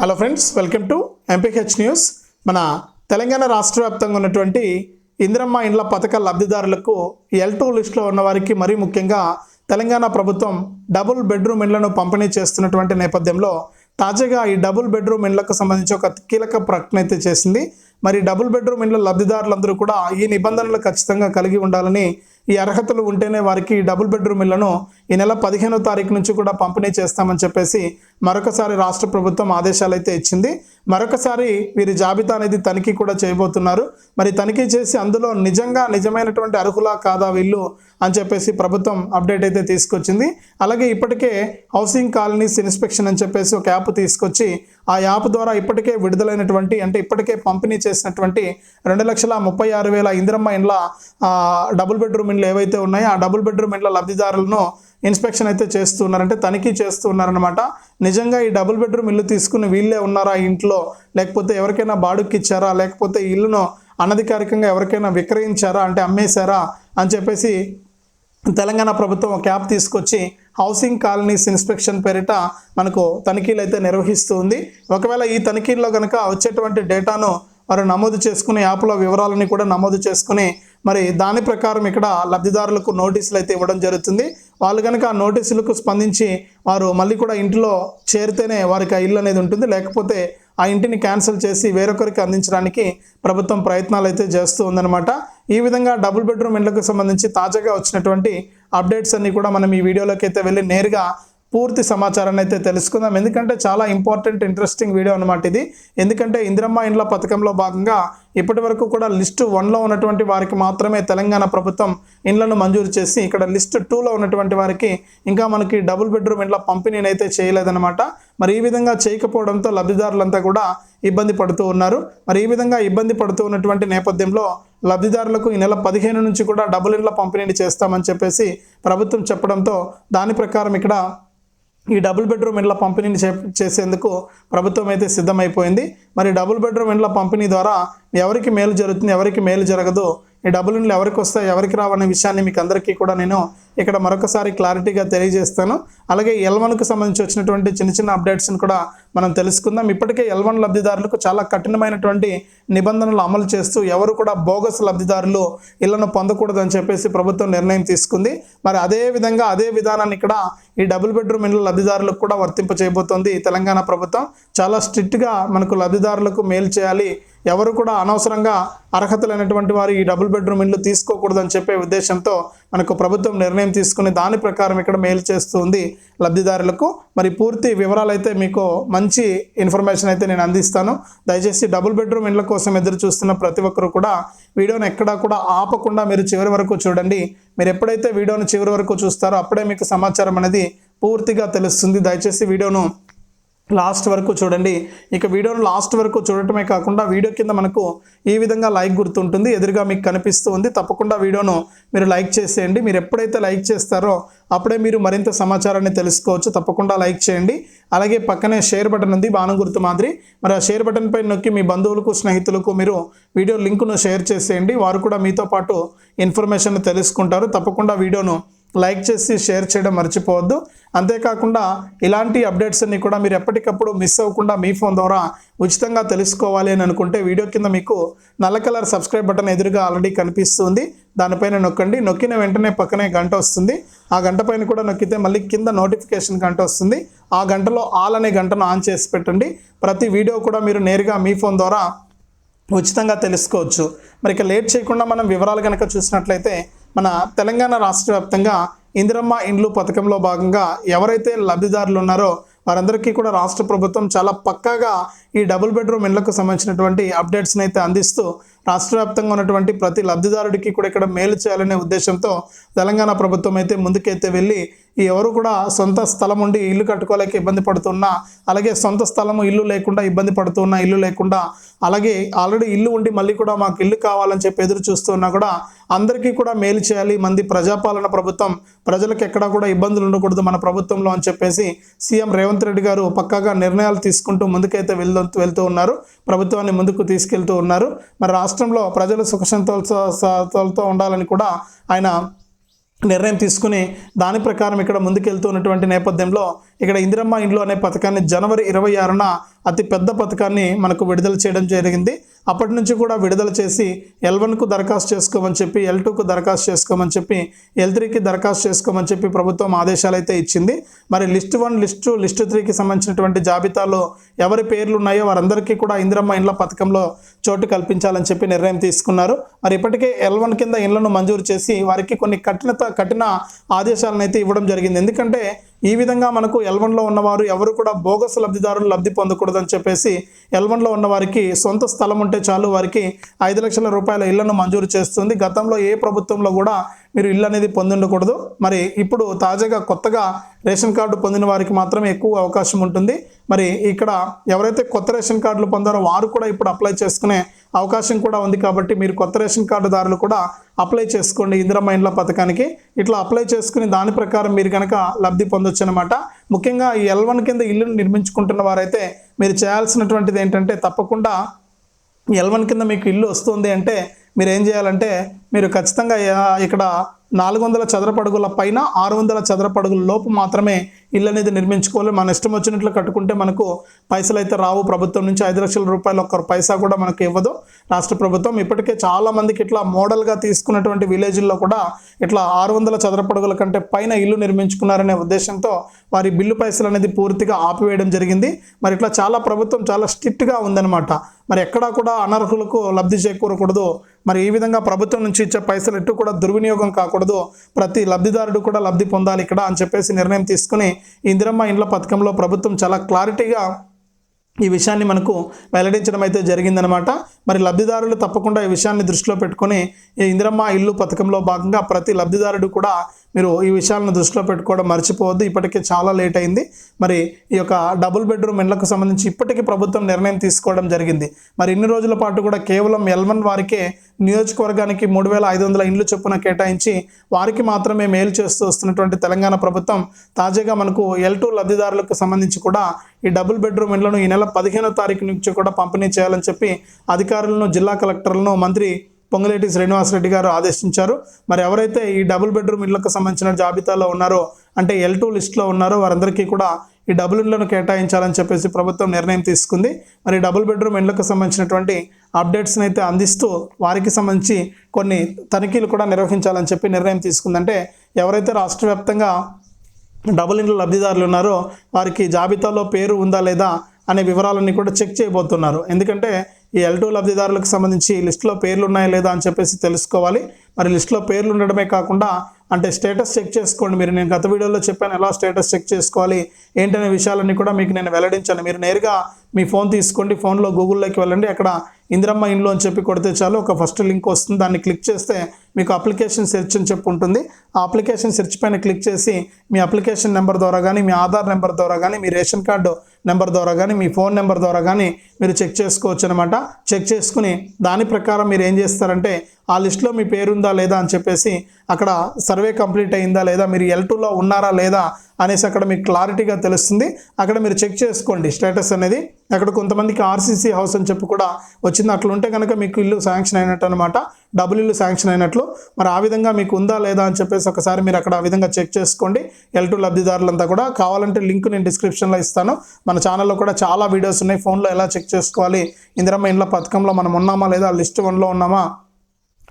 Hello friends welcome to MPH news మన తెలంగాణ రాష్ట్ర వ్యాప్తంగా ఉన్నటువంటి ఇందిరమ్మ ఇండ్ల పథక లబ్ధిదారులకు ఎల్ టూ లిస్టులో ఉన్నవారికి మరీ ముఖ్యంగా తెలంగాణ ప్రభుత్వం డబుల్ బెడ్రూమ్ ఇండ్లను పంపిణీ చేస్తున్నటువంటి నేపథ్యంలో తాజాగా ఈ డబుల్ బెడ్రూమ్ ఇండ్లకు సంబంధించి ఒక కీలక ప్రకటన అయితే చేసింది. మరి డబుల్ బెడ్రూమ్ ఇండ్ల లబ్ధిదారులందరూ కూడా ఈ నిబంధనలు ఖచ్చితంగా కలిగి ఉండాలని ఈ అర్హతలు ఉంటేనే వారికి డబుల్ బెడ్రూమ్ ఇళ్ళను ఈ నెల పదిహేనో తారీఖు నుంచి కూడా పంపిణీ చేస్తామని చెప్పేసి మరొకసారి రాష్ట్ర ప్రభుత్వం ఆదేశాలు అయితే ఇచ్చింది. మరొకసారి వీరి జాబితా అనేది తనిఖీ కూడా చేయబోతున్నారు. మరి తనిఖీ చేసి అందులో నిజంగా నిజమైనటువంటి అర్హులా కాదా వీళ్ళు అని చెప్పేసి ప్రభుత్వం అప్డేట్ అయితే తీసుకొచ్చింది. అలాగే ఇప్పటికే హౌసింగ్ కాలనీస్ ఇన్స్పెక్షన్ అని చెప్పేసి ఒక యాప్ తీసుకొచ్చి ఆ యాప్ ద్వారా ఇప్పటికే విడుదలైనటువంటి అంటే ఇప్పటికే పంపిణీ చేసినటువంటి రెండు లక్షల ముప్పై ఆరు వేల ఇందిరమ్మ ఇండ్ల డబుల్ బెడ్రూమ్ బెడ్రూమ్లు ఏవైతే ఉన్నాయో ఆ డబుల్ బెడ్రూమ్ ఇంట్లో లబ్ధిదారులను ఇన్స్పెక్షన్ అయితే చేస్తున్నారంటే తనిఖీ చేస్తున్నారనమాట నిజంగా ఈ డబుల్ బెడ్రూమ్ ఇల్లు తీసుకుని వీళ్ళే ఉన్నారా ఇంట్లో? లేకపోతే ఎవరికైనా బాడుక్కి ఇచ్చారా లేకపోతే ఇల్లును అనధికారికంగా ఎవరికైనా విక్రయించారా? అంటే అమ్మేశారా? అని చెప్పేసి తెలంగాణ ప్రభుత్వం క్యాప్ తీసుకొచ్చి హౌసింగ్ కాలనీస్ ఇన్స్పెక్షన్ పేరిట మనకు తనిఖీలు అయితే నిర్వహిస్తూ ఉంది. ఒకవేళ ఈ తనిఖీల్లో కనుక వచ్చేటువంటి డేటాను వారు నమోదు చేసుకుని యాప్లో వివరాలని కూడా నమోదు చేసుకుని మరి దాని ప్రకారం ఇక్కడ లబ్ధిదారులకు నోటీసులు అయితే ఇవ్వడం జరుగుతుంది. వాళ్ళు కనుక ఆ నోటీసులకు స్పందించి వారు మళ్ళీ కూడా ఇంటిలో చేరితేనే వారికి ఆ ఇల్లు అనేది ఉంటుంది. లేకపోతే ఆ ఇంటిని క్యాన్సిల్ చేసి వేరొకరికి అందించడానికి ప్రభుత్వం ప్రయత్నాలు అయితే చేస్తూ ఉందన్నమాట. ఈ విధంగా డబుల్ బెడ్రూమ్ ఇండ్లకు సంబంధించి తాజాగా వచ్చినటువంటి అప్డేట్స్ అన్నీ కూడా మనం ఈ వీడియోలోకి అయితే వెళ్ళి నేరుగా పూర్తి సమాచారాన్ని అయితే తెలుసుకుందాం. ఎందుకంటే చాలా ఇంపార్టెంట్ ఇంట్రెస్టింగ్ వీడియో అనమాట ఇది. ఎందుకంటే ఇందిరమ్మ ఇండ్ల పథకంలో భాగంగా ఇప్పటి వరకు కూడా లిస్టు వన్లో ఉన్నటువంటి వారికి మాత్రమే తెలంగాణ ప్రభుత్వం ఇండ్లను మంజూరు చేసి ఇక్కడ లిస్ట్ టూలో ఉన్నటువంటి వారికి ఇంకా మనకి డబుల్ బెడ్రూమ్ ఇండ్ల పంపిణీని అయితే చేయలేదన్నమాట. మరి ఈ విధంగా చేయకపోవడంతో లబ్ధిదారులంతా కూడా ఇబ్బంది పడుతూ ఉన్నారు. మరి ఈ విధంగా ఇబ్బంది పడుతూ ఉన్నటువంటి నేపథ్యంలో లబ్ధిదారులకు ఈ నెల పదిహేను నుంచి కూడా డబుల్ ఇండ్ల పంపిణీని చేస్తామని చెప్పేసి ప్రభుత్వం చెప్పడంతో దాని ప్రకారం ఇక్కడ ఈ డబుల్ బెడ్రూమ్ ఇండ్ల పంపిణీని చేసేందుకు ప్రభుత్వం అయితే సిద్ధమైపోయింది. మరి డబుల్ బెడ్రూమ్ ఇండ్ల పంపిణీ ద్వారా ఎవరికి మేలు జరుగుతుంది ఎవరికి మేలు జరగదు ఈ డబుల్ ఇండ్లు ఎవరికి వస్తాయి ఎవరికి రావనే విషయాన్ని మీకు అందరికీ కూడా నేను ఇక్కడ మరొకసారి క్లారిటీగా తెలియజేస్తాను. అలాగే ఎల్వన్కు సంబంధించి వచ్చినటువంటి చిన్న చిన్న అప్డేట్స్ని కూడా మనం తెలుసుకుందాం. ఇప్పటికే ఎల్వన్ లబ్ధిదారులకు చాలా కఠినమైనటువంటి నిబంధనలు అమలు చేస్తూ ఎవరు కూడా బోగస్ లబ్ధిదారులు ఇళ్ళను పొందకూడదని చెప్పేసి ప్రభుత్వం నిర్ణయం తీసుకుంది. మరి అదే విధంగా అదే విధానాన్ని ఇక్కడ ఈ డబుల్ బెడ్రూమ్ ఇళ్ళ లబ్ధిదారులకు కూడా వర్తింప చేయబోతోంది తెలంగాణ ప్రభుత్వం. చాలా స్ట్రిక్ట్గా మనకు లబ్ధిదారులకు మేలు చేయాలి. ఎవరు కూడా అనవసరంగా అర్హతలైనటువంటి వారు ఈ డబుల్ బెడ్రూమ్ ఇల్లు తీసుకోకూడదని చెప్పే ఉద్దేశంతో మనకు ప్రభుత్వం నిర్ణయం తీసుకుని దాని ప్రకారం ఇక్కడ మేలు చేస్తుంది లబ్ధిదారులకు. మరి పూర్తి వివరాలు అయితే మీకు మంచి ఇన్ఫర్మేషన్ అయితే నేను అందిస్తాను. దయచేసి డబుల్ బెడ్రూమ్ ఇండ్ల కోసం ఎదురు చూస్తున్న ప్రతి ఒక్కరు కూడా వీడియోని ఎక్కడా కూడా ఆపకుండా మీరు చివరి వరకు చూడండి. మీరు ఎప్పుడైతే వీడియోను చివరి వరకు చూస్తారో అప్పుడే మీకు సమాచారం అనేది పూర్తిగా తెలుస్తుంది. దయచేసి వీడియోను లాస్ట్ వరకు చూడండి. ఇక వీడియోను లాస్ట్ వరకు చూడటమే కాకుండా వీడియో కింద మనకు ఈ విధంగా లైక్ గుర్తుంటుంది. ఎదురుగా మీకు కనిపిస్తూ ఉంది. తప్పకుండా వీడియోను మీరు లైక్ చేసేయండి. మీరు ఎప్పుడైతే లైక్ చేస్తారో అప్పుడే మీరు మరింత సమాచారాన్ని తెలుసుకోవచ్చు. తప్పకుండా లైక్ చేయండి. అలాగే పక్కనే షేర్ బటన్ ఉంది. బాణం గుర్తు మాదిరి. మరి ఆ షేర్ బటన్ పై నొక్కి మీ బంధువులకు స్నేహితులకు మీరు వీడియో లింకును షేర్ చేసేయండి. వారు కూడా మీతో పాటు ఇన్ఫర్మేషన్ తెలుసుకుంటారు. తప్పకుండా వీడియోను లైక్ చేసి షేర్ చేయడం మర్చిపోవద్దు. అంతేకాకుండా ఇలాంటి అప్డేట్స్ అన్ని కూడా మీరు ఎప్పటికప్పుడు మిస్ అవ్వకుండా మీ ఫోన్ ద్వారా ఉచితంగా తెలుసుకోవాలి అని అనుకుంటే వీడియో కింద మీకు నల్ల కలర్ సబ్స్క్రైబ్ బటన్ ఎదురుగా ఆల్రెడీ కనిపిస్తుంది. దానిపైన నొక్కండి. నొక్కిన వెంటనే పక్కనే గంట వస్తుంది. ఆ గంట పైన కూడా నొక్కితే మళ్ళీ కింద నోటిఫికేషన్ గంట వస్తుంది. ఆ గంటలో ఆల్ అనే గంటను ఆన్ చేసి పెట్టండి. ప్రతి వీడియో కూడా మీరు నేరుగా మీ ఫోన్ ద్వారా ఉచితంగా తెలుసుకోవచ్చు. మరి ఇక లేట్ చేయకుండా మనం వివరాలు కనుక చూసినట్లయితే మన తెలంగాణ రాష్ట్ర వ్యాప్తంగా ఇందిరమ్మ ఇండ్లు పథకంలో భాగంగా ఎవరైతే లబ్ధిదారులు ఉన్నారో వారందరికీ కూడా రాష్ట్ర ప్రభుత్వం చాలా పక్కాగా ఈ డబుల్ బెడ్రూమ్ ఇళ్ళకు సంబంధించినటువంటి అప్డేట్స్ని అయితే అందిస్తూ రాష్ట్ర వ్యాప్తంగా ఉన్నటువంటి ప్రతి లబ్ధిదారుడికి కూడా ఇక్కడ మేలు చేయాలనే ఉద్దేశంతో తెలంగాణ ప్రభుత్వం అయితే ముందుకైతే వెళ్ళి ఎవరు కూడా సొంత స్థలం ఉండి ఇల్లు కట్టుకోలేక ఇబ్బంది పడుతున్నా అలాగే సొంత స్థలము ఇల్లు లేకుండా ఇబ్బంది పడుతున్నా ఇల్లు లేకుండా అలాగే ఆల్రెడీ ఇల్లు ఉండి మళ్ళీ కూడా మాకు ఇల్లు కావాలని చెప్పి ఎదురు చూస్తున్నా కూడా అందరికీ కూడా మేలు చేయాలి. మంది ప్రజాపాలన ప్రభుత్వం ప్రజలకు ఎక్కడా కూడా ఇబ్బందులు ఉండకూడదు మన ప్రభుత్వంలో అని చెప్పేసి సీఎం రేవంత్ రెడ్డి గారు పక్కాగా నిర్ణయాలు తీసుకుంటూ ముందుకైతే వెళ్తూ వెళ్తూ ఉన్నారు. ప్రభుత్వాన్ని ముందుకు తీసుకెళ్తూ ఉన్నారు. మరి రాష్ట్రంలో ప్రజలు సుఖసంతోషాలతో ఉండాలని కూడా ఆయన నిర్ణయం తీసుకుని దాని ప్రకారం ఇక్కడ ముందుకెళ్తున్నటువంటి నేపథ్యంలో ఇక్కడ ఇందిరమ్మ ఇండ్లు అనే పథకాన్ని జనవరి ఇరవై ఆరున అతి పెద్ద పథకాన్ని మనకు విడుదల చేయడం జరిగింది. అప్పటి నుంచి కూడా విడుదల చేసి ఎల్ వన్కు దరఖాస్తు చేసుకోమని చెప్పి ఎల్ టూకు దరఖాస్తు చేసుకోమని చెప్పి ఎల్ త్రీకి దరఖాస్తు చేసుకోమని చెప్పి ప్రభుత్వం ఆదేశాలు అయితే ఇచ్చింది. మరి list one list two list త్రీకి సంబంధించినటువంటి జాబితాలో ఎవరి పేర్లు ఉన్నాయో వారందరికీ కూడా ఇందిరమ్మ ఇండ్ల పథకంలో చోటు కల్పించాలని చెప్పి నిర్ణయం తీసుకున్నారు. మరి ఇప్పటికే ఎల్ వన్ కింద ఇండ్లను మంజూరు చేసి వారికి కొన్ని కఠినత కఠిన ఆదేశాలను అయితే ఇవ్వడం జరిగింది. ఎందుకంటే ఈ విధంగా మనకు ఎల్వన్లో ఉన్నవారు ఎవరు కూడా బోగస్ లబ్ధిదారులు లబ్ధి పొందకూడదని చెప్పేసి ఎల్వన్లో ఉన్నవారికి సొంత స్థలం ఉంటే చాలు వారికి ఐదు లక్షల రూపాయల ఇళ్ళను మంజూరు చేస్తుంది. గతంలో ఏ ప్రభుత్వంలో కూడా మీరు ఇల్లు అనేది పొంది ఉండకూడదు మరి ఇప్పుడు తాజాగా కొత్తగా రేషన్ కార్డు పొందిన వారికి మాత్రమే ఎక్కువ అవకాశం ఉంటుంది. మరి ఇక్కడ ఎవరైతే కొత్త రేషన్ కార్డులు పొందారో వారు కూడా ఇప్పుడు అప్లై చేసుకునే అవకాశం కూడా ఉంది కాబట్టి మీరు కొత్త రేషన్ కార్డుదారులు కూడా అప్లై చేసుకోండి ఇందిరమ్మ ఇండ్ల పథకానికి. ఇట్లా అప్లై చేసుకుని దాని ప్రకారం మీరు కనుక లబ్ధి పొందొచ్చు అనమాట ముఖ్యంగా ఈ ఎల్ వన్ కింద ఇల్లును నిర్మించుకుంటున్న వారైతే మీరు చేయాల్సినటువంటిది ఏంటంటే తప్పకుండా ఎల్ వన్ కింద మీకు ఇల్లు వస్తుంది అంటే మీరు ఏం చేయాలంటే మీరు ఖచ్చితంగా ఇక్కడ నాలుగు వందల చదరపడుగుల పైన ఆరు వందల చదరపడుగుల లోపు మాత్రమే ఇల్లు అనేది నిర్మించుకోవాలి. మన ఇష్టం వచ్చినట్లు కట్టుకుంటే మనకు పైసలు అయితే రావు. ప్రభుత్వం నుంచి ఐదు లక్షల రూపాయలు ఒక్క పైసా కూడా మనకు ఇవ్వదు. రాష్ట్ర ప్రభుత్వం ఇప్పటికే చాలా మందికి ఇట్లా మోడల్గా తీసుకున్నటువంటి విలేజ్ల్లో కూడా ఇట్లా ఆరు వందల చదరపడుగుల కంటే పైన ఇల్లు నిర్మించుకున్నారనే ఉద్దేశంతో వారి బిల్లు పైసలు అనేది పూర్తిగా ఆపివేయడం జరిగింది. మరి ఇట్లా చాలా ప్రభుత్వం చాలా స్ట్రిక్ట్గా ఉందన్నమాట. మరి ఎక్కడా కూడా అనర్హులకు లబ్ధి చేకూరకూడదు. మరి ఈ విధంగా ప్రభుత్వం నుంచి ఇచ్చే పైసలు ఎటు కూడా దుర్వినియోగం ఉండకూడదు ప్రతి లబ్ధిదారుడు కూడా లబ్ధి పొందాలి ఇక్కడ అని చెప్పేసి నిర్ణయం తీసుకుని ఇందిరమ్మ ఇండ్ల పథకంలో ప్రభుత్వం చాలా క్లారిటీగా ఈ విషయాన్ని మనకు వెల్లడించడం అయితే జరిగిందనమాట. మరి లబ్ధిదారులు తప్పకుండా ఈ విషయాన్ని దృష్టిలో పెట్టుకొని ఈ ఇందిరమ్మ ఇల్లు పథకంలో భాగంగా ప్రతి లబ్ధిదారుడు కూడా మీరు ఈ విషయాలను దృష్టిలో పెట్టుకోవడం మర్చిపోవద్దు. ఇప్పటికే చాలా లేట్ అయింది. మరి ఈ యొక్క డబుల్ బెడ్రూమ్ ఇళ్ళకు సంబంధించి ఇప్పటికీ ప్రభుత్వం నిర్ణయం తీసుకోవడం జరిగింది. మరి ఇన్ని రోజుల పాటు కూడా కేవలం ఎల్వన్ వారికే నియోజకవర్గానికి మూడు వేల ఐదు వందల ఇండ్లు చొప్పున కేటాయించి వారికి మాత్రమే మేలు చేస్తూ వస్తున్నటువంటి తెలంగాణ ప్రభుత్వం తాజాగా మనకు ఎల్ టూ లబ్ధిదారులకు సంబంధించి కూడా ఈ డబుల్ బెడ్రూమ్ ఇండ్లను ఈ నెల పదిహేనో తారీఖు నుంచి కూడా పంపిణీ చేయాలని చెప్పి అధికారులను జిల్లా కలెక్టర్లను మంత్రి పొంగులేటి శ్రీనివాసరెడ్డి గారు ఆదేశించారు. మరి ఎవరైతే ఈ డబుల్ బెడ్రూమ్ ఇళ్ళకు సంబంధించిన జాబితాలో ఉన్నారో అంటే ఎల్ టూ లిస్ట్లో ఉన్నారో వారందరికీ కూడా ఈ డబుల్ ఇండ్లను కేటాయించాలని చెప్పేసి ప్రభుత్వం నిర్ణయం తీసుకుంది. మరి డబుల్ బెడ్రూమ్ ఇండ్లకు సంబంధించినటువంటి అప్డేట్స్ని అయితే అందిస్తూ వారికి సంబంధించి కొన్ని తనిఖీలు కూడా నిర్వహించాలని చెప్పి నిర్ణయం తీసుకుందంటే ఎవరైతే రాష్ట్ర వ్యాప్తంగా డబుల్ ఇండ్ల లబ్ధిదారులు ఉన్నారో వారికి జాబితాలో పేరు ఉందా లేదా అనే వివరాలన్నీ కూడా చెక్ చేయబోతున్నారు. ఎందుకంటే ఈ ఎల్ టూ లబ్ధిదారులకు సంబంధించి లిస్టులో పేర్లు ఉన్నాయా లేదా అని చెప్పేసి తెలుసుకోవాలి. మరి లిస్టులో పేర్లు ఉండడమే కాకుండా అంటే స్టేటస్ చెక్ చేసుకోండి. మీరు నేను గత వీడియోలో చెప్పాను ఎలా స్టేటస్ చెక్ చేసుకోవాలి ఏంటనే విషయాలన్నీ కూడా మీకు నేను వెల్లడించాను. మీరు నేరుగా మీ ఫోన్ తీసుకోండి. ఫోన్లో గూగుల్లోకి వెళ్ళండి. అక్కడ ఇందిరమ్మ ఇండ్లు అని చెప్పి కొడితే చాలు. ఒక ఫస్ట్ లింక్ వస్తుంది. దాన్ని క్లిక్ చేస్తే మీకు అప్లికేషన్ సెర్చ్ అని చెప్పి ఉంటుంది. ఆ అప్లికేషన్ సెర్చ్ పైన క్లిక్ చేసి మీ అప్లికేషన్ నెంబర్ ద్వారా కానీ మీ ఆధార్ నెంబర్ ద్వారా కానీ మీ రేషన్ కార్డు నెంబర్ ద్వారా కానీ మీ ఫోన్ నెంబర్ ద్వారా కానీ మీరు చెక్ చేసుకోవచ్చు అనమాట చెక్ చేసుకుని దాని ప్రకారం మీరు ఏం చేస్తారంటే ఆ లిస్ట్లో మీ పేరుందా లేదా అని చెప్పేసి అక్కడ సర్వే కంప్లీట్ అయిందా లేదా మీరు ఎల్ టూలో ఉన్నారా లేదా అనేసి అక్కడ మీకు క్లారిటీగా తెలుస్తుంది. అక్కడ మీరు చెక్ చేసుకోండి. స్టేటస్ అనేది అక్కడ కొంతమందికి ఆర్సీసీ హౌస్ అని చెప్పి కూడా వచ్చింది. అట్లా ఉంటే కనుక మీకు ఇల్లు శాంక్షన్ అయినట్టు అనమాట డబుల్ ఇల్లు శాంక్షన్ అయినట్లు. మరి ఆ విధంగా మీకు ఉందా లేదా అని చెప్పేసి ఒకసారి మీరు అక్కడ ఆ విధంగా చెక్ చేసుకోండి. ఎల్ టూ లబ్ధిదారులంతా కూడా. కావాలంటే లింక్ నేను డిస్క్రిప్షన్లో ఇస్తాను. మన ఛానల్లో కూడా చాలా వీడియోస్ ఉన్నాయి. ఫోన్లో ఎలా చెక్ చేసుకోవాలి? ఇందిరమ్మ ఇండ్ల పథకంలో మనం ఉన్నామా లేదా? లిస్ట్ వన్లో ఉన్నామా?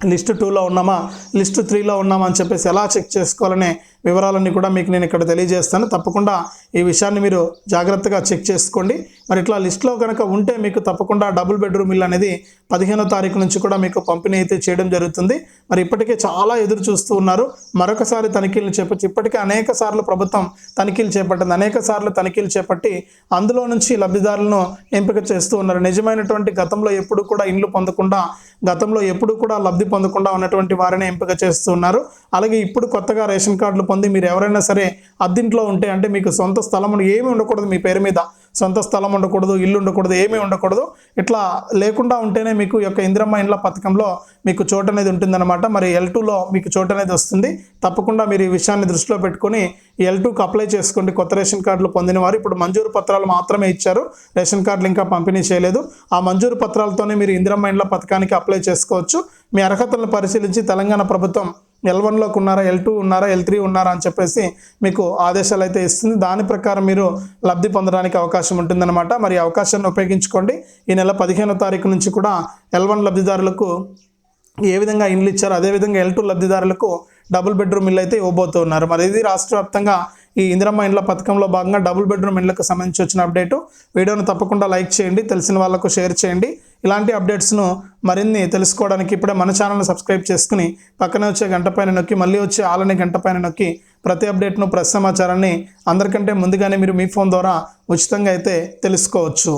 లిస్ట్ టూలో ఉన్నామా? లిస్ట్ త్రీలో ఉన్నామా అని చెప్పేసి ఎలా చెక్ చేసుకోవాలనే వివరాలన్నీ కూడా మీకు నేను ఇక్కడ తెలియజేస్తాను. తప్పకుండా ఈ విషయాన్ని మీరు జాగ్రత్తగా చెక్ చేసుకోండి. మరి ఇట్లా లిస్ట్లో కనుక ఉంటే మీకు తప్పకుండా డబుల్ బెడ్రూమ్ ఇల్లు అనేది పదిహేనో తారీఖు నుంచి కూడా మీకు పంపిణీ అయితే చేయడం జరుగుతుంది. మరి ఇప్పటికే చాలా ఎదురు చూస్తూ ఉన్నారు. మరొకసారి తనిఖీలు చేపట్టి ఇప్పటికే అనేక సార్లు ప్రభుత్వం తనిఖీలు చేపట్టింది. అనేక సార్లు తనిఖీలు చేపట్టి అందులో నుంచి లబ్ధిదారులను ఎంపిక చేస్తూ ఉన్నారు. నిజమైనటువంటి గతంలో ఎప్పుడు కూడా ఇండ్లు పొందకుండా గతంలో ఎప్పుడు కూడా లబ్ధి పొందకుండా ఉన్నటువంటి వారిని ఎంపిక చేస్తూ ఉన్నారు. అలాగే ఇప్పుడు కొత్తగా రేషన్ కార్డులు పొంది మీరు ఎవరైనా సరే అద్దింట్లో ఉంటే అంటే మీకు సొంత స్థలం ఏమీ ఉండకూడదు మీ పేరు మీద. సొంత స్థలం ఉండకూడదు ఇల్లు ఉండకూడదు ఏమీ ఉండకూడదు. ఇట్లా లేకుండా ఉంటేనే మీకు ఈ యొక్క ఇందిరమ్మ ఇండ్ల పథకంలో మీకు చోటు అనేది ఉంటుందన్నమాట. మరి ఎల్ టూలో మీకు చోటు అనేది వస్తుంది. తప్పకుండా మీరు ఈ విషయాన్ని దృష్టిలో పెట్టుకొని ఎల్ టూకి అప్లై చేసుకోండి. కొత్త రేషన్ కార్డులు పొందిన వారు ఇప్పుడు మంజూరు పత్రాలు మాత్రమే ఇచ్చారు. రేషన్ కార్డులు ఇంకా పంపిణీ చేయలేదు. ఆ మంజూరు పత్రాలతోనే మీరు ఇందిరమ్మ ఇండ్ల పథకానికి అప్లై చేసుకోవచ్చు. మీ అర్హతలను పరిశీలించి తెలంగాణ ప్రభుత్వం ఎల్ వన్లోకి ఉన్నారా ఎల్ టూ ఉన్నారా ఎల్ త్రీ ఉన్నారా అని చెప్పేసి మీకు ఆదేశాలు అయితే ఇస్తుంది. దాని ప్రకారం మీరు లబ్ధి పొందడానికి అవకాశం ఉంటుందన్నమాట. మరి అవకాశాన్ని ఉపయోగించుకోండి. ఈ నెల పదిహేనో తారీఖు నుంచి కూడా ఎల్ వన్ లబ్ధిదారులకు ఏ విధంగా ఇండ్లు ఇచ్చారో అదేవిధంగా ఎల్ టూ లబ్ధిదారులకు డబుల్ బెడ్రూమ్ ఇల్లు అయితే ఇవ్వబోతున్నారు మరి ఇది రాష్ట్ర వ్యాప్తంగా ఈ ఇందిరమ్మ ఇండ్ల పథకంలో భాగంగా డబుల్ బెడ్రూమ్ ఇండ్లకు సంబంధించి వచ్చిన అప్డేటు వీడియోను తప్పకుండా లైక్ చేయండి. తెలిసిన వాళ్ళకు షేర్ చేయండి. ఇలాంటి అప్డేట్స్ను మరిన్ని తెలుసుకోవడానికి ఇప్పుడే మన ఛానల్ని సబ్స్క్రైబ్ చేసుకుని పక్కనే వచ్చే గంట పైన నొక్కి మళ్ళీ వచ్చే ఆలనే గంట పైన నొక్కి ప్రతి అప్డేట్ను ప్రతి సమాచారాన్ని అందరికంటే ముందుగానే మీరు మీ ఫోన్ ద్వారా ఉచితంగా అయితే తెలుసుకోవచ్చు.